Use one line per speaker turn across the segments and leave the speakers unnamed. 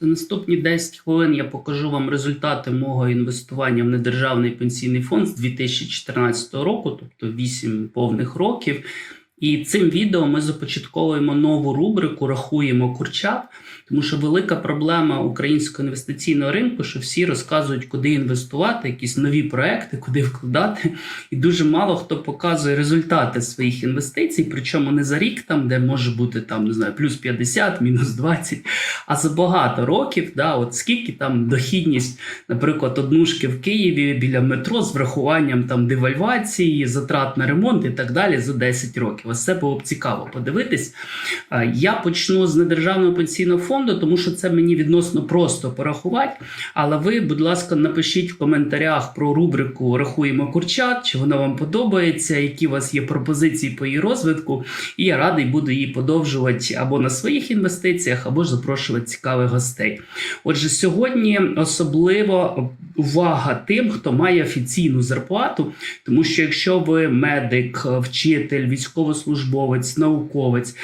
За наступні 10 хвилин я покажу вам результати мого інвестування в недержавний пенсійний фонд з 2014 року, тобто 8 повних років. І цим відео ми започатковуємо нову рубрику Рахуємо курчат, тому що велика проблема українського інвестиційного ринку, що всі розказують, куди інвестувати, якісь нові проекти, куди вкладати. І дуже мало хто показує результати своїх інвестицій, причому не за рік, там, де може бути там, не знаю, плюс 50, мінус 20, а за багато років. Да, от скільки там дохідність, наприклад, однушки в Києві біля метро з врахуванням там девальвації, затрат на ремонт і так далі за 10 років. Ось це було б цікаво подивитись. Е, Я почну з недержавного пенсійного фонду, тому що це мені відносно просто порахувати. Але ви, будь ласка, напишіть в коментарях про рубрику Рахуємо курчат, чи вона вам подобається, які у вас є пропозиції по її розвитку. І я радий буду її подовжувати або на своїх інвестиціях, або ж запрошувати цікавих гостей. Отже, сьогодні особливо увага тим, хто має офіційну зарплату, тому що якщо ви медик, вчитель, військовослужбовець, науковець.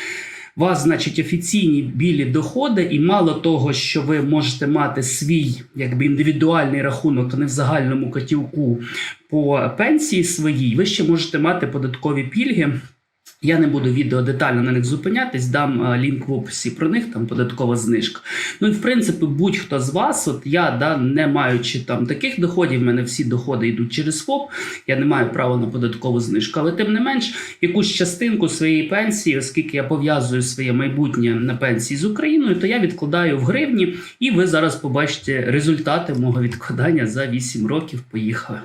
Вас, значить, офіційні білі доходи, і мало того, що ви можете мати свій якби індивідуальний рахунок, а не в загальному котівку по пенсії своїй, ви ще можете мати податкові пільги. Я не буду відео детально на них зупинятись, дам е, лінк в описі про них, там податкова знижка. Ну і в принципі, будь-хто з вас, от я да, не маючи там таких доходів, в мене всі доходи йдуть через ФОП, я не маю права на податкову знижку. Але тим не менш, якусь частинку своєї пенсії, оскільки я пов'язую своє майбутнє на пенсії з Україною, то я відкладаю в гривні, і ви зараз побачите результати мого відкладання за 8 років. Поїхали.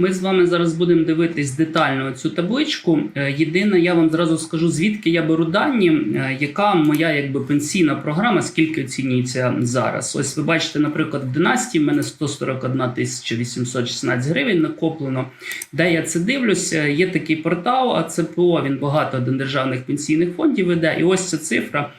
Ми з вами зараз будемо дивитись детально цю табличку. Е, Єдине, я вам зразу скажу, звідки я беру дані, е, яка моя якби пенсійна програма, скільки оцінюється зараз. Ось ви бачите, наприклад, в династії в мене 141 тисяча 816 гривень накоплено. Де я це дивлюся? Є такий портал АЦПО, він багато державних пенсійних фондів веде. І ось ця цифра.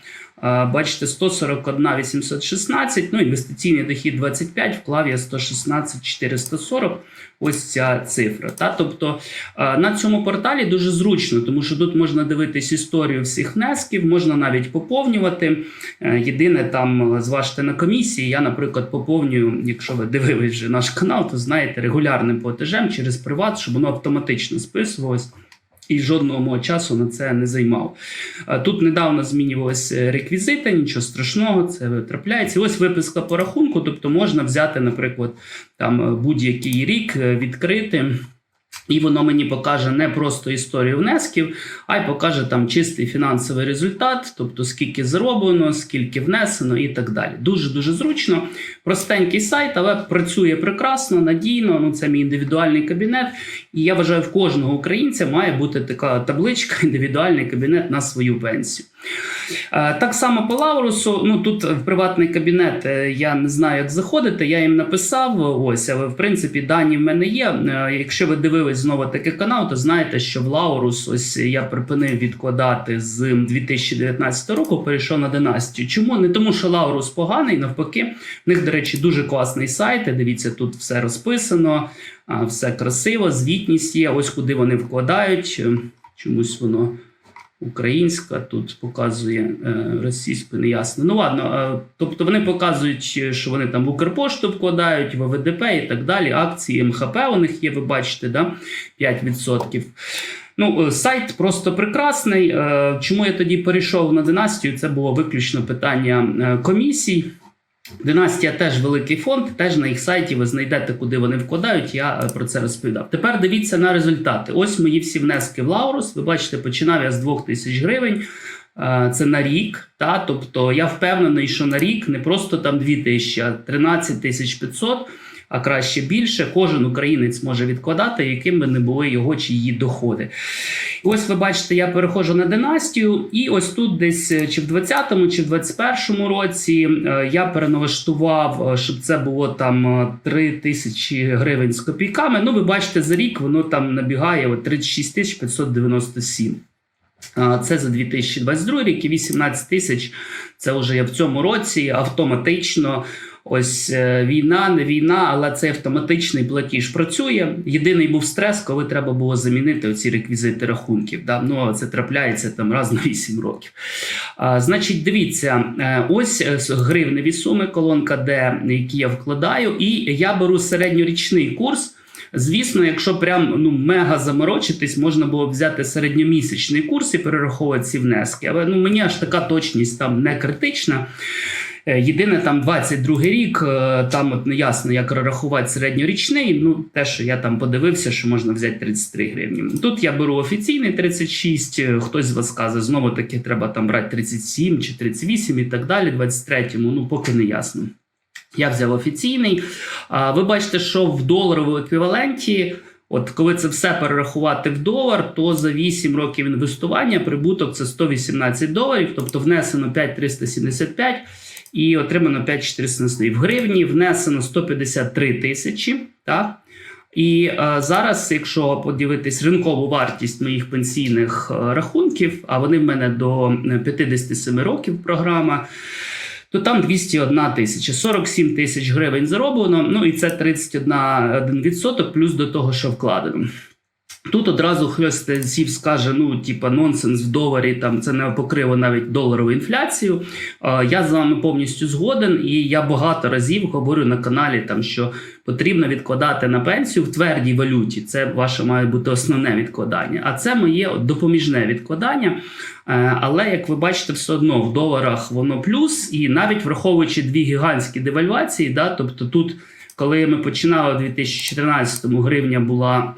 А, Бачите, 141 816, ну інвестиційний дохід 25, вклав я 116 440. Ось ця цифра. Та? Тобто на цьому порталі дуже зручно, тому що тут можна дивитись історію всіх внесків, можна навіть поповнювати. Е, Єдине, там е, зважте на комісії. Я, наприклад, поповнюю, якщо ви дивились вже наш канал, то знаєте регулярним платежем через приват, щоб воно автоматично списувалось і жодного мого часу на це не займав. Тут недавно змінювалися реквізити, нічого страшного, це трапляється. Ось виписка по рахунку, тобто можна взяти, наприклад, там будь-який рік, е, відкрити. І воно мені покаже не просто історію внесків, а й покаже там чистий фінансовий результат, тобто скільки зароблено, скільки внесено і так далі. Дуже дуже зручно. Простенький сайт, але працює прекрасно, надійно. Ну це мій індивідуальний кабінет. І я вважаю, в кожного українця має бути така табличка, індивідуальний кабінет на свою пенсію. Е, Так само по Лаурусу, ну тут в приватний кабінет е, я не знаю, як заходити. Я їм написав. Ось, але в принципі дані в мене є. Е, Якщо ви дивились знову таки канал, то знаєте, що в Лаурус ось я припинив відкладати з 2019 року, перейшов на династію. Чому? Не тому, що Лаурус поганий, навпаки, в них, до речі, дуже класний сайт. Дивіться, тут все розписано, все красиво, звітність є. Ось куди вони вкладають. Чомусь воно українська, тут показує е, російську, неясно. Ну ладно, е, тобто вони показують, що вони там в Укрпошту вкладають, в ВДП і так далі. Акції МХП у них є, ви бачите, да? 5%. Ну, е, сайт просто прекрасний. Е, Чому я тоді перейшов на династію? Це було виключно питання е, комісій. Династія теж великий фонд, теж на їх сайті ви знайдете, куди вони вкладають. Я е, про це розповідав. Тепер дивіться на результати. Ось мої всі внески в Лаурус. Ви бачите, починав я з 2000 гривень. Е, Це на рік. Та? Тобто я впевнений, що на рік не просто там 2000, а 13 тисяч 500, а краще більше. Кожен українець може відкладати, яким би не були його чи її доходи. І ось ви бачите, я переходжу на династію, і ось тут, десь е, чи в 20-му, чи в 21-му році е, я переналаштував, е, щоб це було там е, 3 тисячі гривень з копійками. Ну, ви бачите, за рік воно там набігає от 36 тисяч 597. Це за 2022 рік і 18 тисяч. Це вже я в цьому році автоматично Ось е, війна, не війна, але цей автоматичний платіж працює. Єдиний був стрес, коли треба було замінити оці реквізити рахунків. Да? Ну, це трапляється там раз на 8 років. А, значить, дивіться, е, ось е, гривневі суми, колонка Д, які я вкладаю, і я беру середньорічний курс. Звісно, якщо прям ну мега заморочитись, можна було б взяти середньомісячний курс і перераховувати ці внески. Але ну мені аж така точність там не критична. Е, Єдине, там 22 рік, е, там от не ясно, як рахувати середньорічний. Ну, те, що я там подивився, що можна взяти 33 гривні. Тут я беру офіційний 36, е, хтось з вас каже, знову таки треба там брати 37 чи 38 і так далі. 23-му, ну поки не ясно. Я взяв офіційний. А, Ви бачите, що в доларовому еквіваленті, от коли це все перерахувати в долар, то за 8 років інвестування прибуток це 118 доларів, тобто внесено 5375 і отримано 5400 В гривні внесено 153 тисячі. Так? І е, зараз, якщо подивитись ринкову вартість моїх пенсійних е, рахунків, а вони в мене до е, 57 років програма, то там 201 тисяча, 47 тисяч гривень зароблено. Ну і це 31% плюс до того, що вкладено. Тут одразу хтось скаже: ну, типа, нонсенс в доларі, там це не покрило навіть доларову інфляцію. Я з вами повністю згоден, і я багато разів говорю на каналі, там що потрібно відкладати на пенсію в твердій валюті. Це ваше має бути основне відкладання. А це моє допоміжне відкладання. Е, Але як ви бачите, все одно в доларах воно плюс, і навіть враховуючи дві гігантські девальвації, да, тобто тут, коли ми починали у 2014-му, гривня була.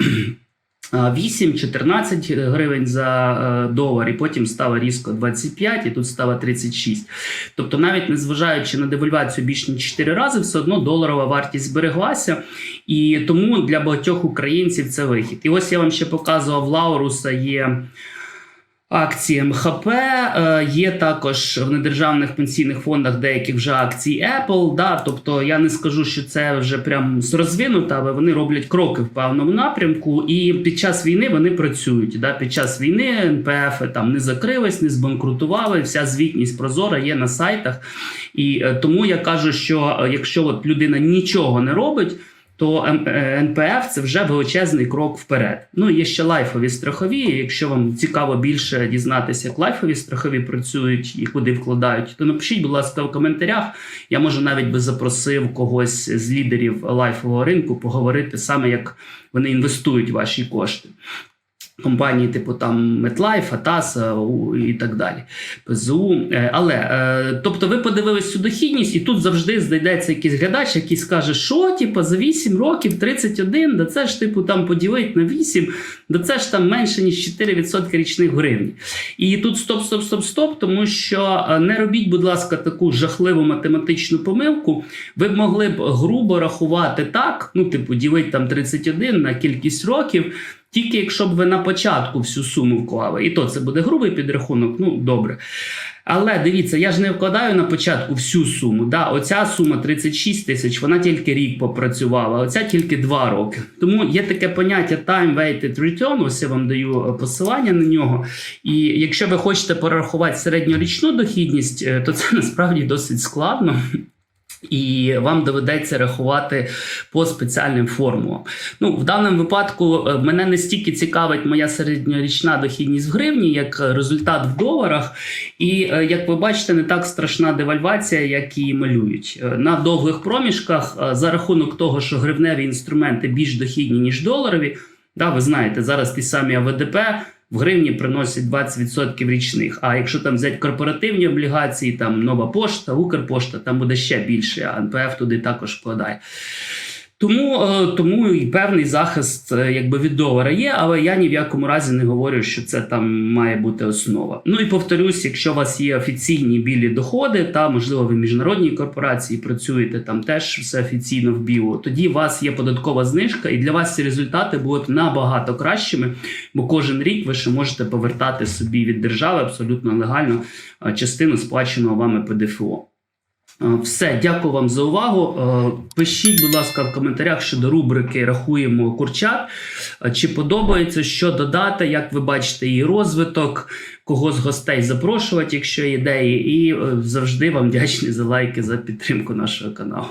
8-14 гривень за е, долар, і потім стало різко 25, і тут стало 36. Тобто, навіть незважаючи на девальвацію більш ніж 4 рази, все одно доларова вартість збереглася. І тому для багатьох українців це вихід. І ось я вам ще показував Лауруса є. Акції МХП е, є також в недержавних пенсійних фондах деяких вже акцій Apple. Да, тобто я не скажу, що це вже прям розвинуто, але вони роблять кроки в певному напрямку. І під час війни вони працюють. Да, під час війни НПФ там не закрились, не збанкрутували. Вся звітність прозора є на сайтах. І е, тому я кажу, що е, якщо от людина нічого не робить. То е, НПФ це вже величезний крок вперед. Ну є ще лайфові страхові. Якщо вам цікаво більше дізнатися, як лайфові страхові працюють і куди вкладають, то напишіть, будь ласка, в коментарях. Я може навіть би запросив когось з лідерів лайфового ринку поговорити саме як вони інвестують ваші кошти. Компанії, типу там Атаса у- і так далі. ПЗУ. Е, Але е, тобто, ви подивились цю дохідність, і тут завжди знайдеться якийсь глядач, який скаже, що типу, за 8 років 31, да це ж типу там поділить на 8, да це ж там менше ніж 4% річних гривень. І тут стоп, стоп, стоп, стоп, тому що е, не робіть, будь ласка, таку жахливу математичну помилку. Ви б могли б грубо рахувати так, ну, типу, ділить там 31 на кількість років. Тільки якщо б ви на початку всю суму вклали, і то це буде грубий підрахунок, ну добре. Але дивіться, я ж не вкладаю на початку всю суму. Да, Оця сума 36 тисяч, вона тільки рік попрацювала, оця тільки 2 роки. Тому є таке поняття time weighted return, ось я вам даю е, посилання на нього. І якщо ви хочете порахувати середньорічну дохідність, е, то це насправді досить складно. І вам доведеться рахувати по спеціальним формулам. Ну, в даному випадку е, мене не стільки цікавить моя середньорічна дохідність в гривні, як результат в доларах. І е, як ви бачите, не так страшна девальвація, як її малюють. Е, На довгих проміжках за рахунок того, що гривневі інструменти більш дохідні, ніж доларові. Да, ви знаєте, зараз ті самі АВДП в гривні приносять 20% річних. А якщо там взяти корпоративні облігації, там нова пошта, Укрпошта, там буде ще більше, а НПФ туди також вкладає. Тому, е, тому і певний захист е, якби від долара є, але я ні в якому разі не говорю, що це там має бути основа. Ну і повторюсь, якщо у вас є офіційні білі доходи, та можливо ви міжнародній корпорації працюєте там теж все офіційно в білу, тоді у вас є податкова знижка, і для вас ці результати будуть набагато кращими, бо кожен рік ви ще можете повертати собі від держави абсолютно легально е, частину сплаченого вами ПДФО. Е, Все, дякую вам за увагу. Е, Пишіть, будь ласка, в коментарях щодо рубрики Рахуємо курчат. Е, Чи подобається, що додати, як ви бачите її розвиток, кого з гостей запрошувати, якщо є ідеї. І завжди вам вдячні за лайки за підтримку нашого каналу.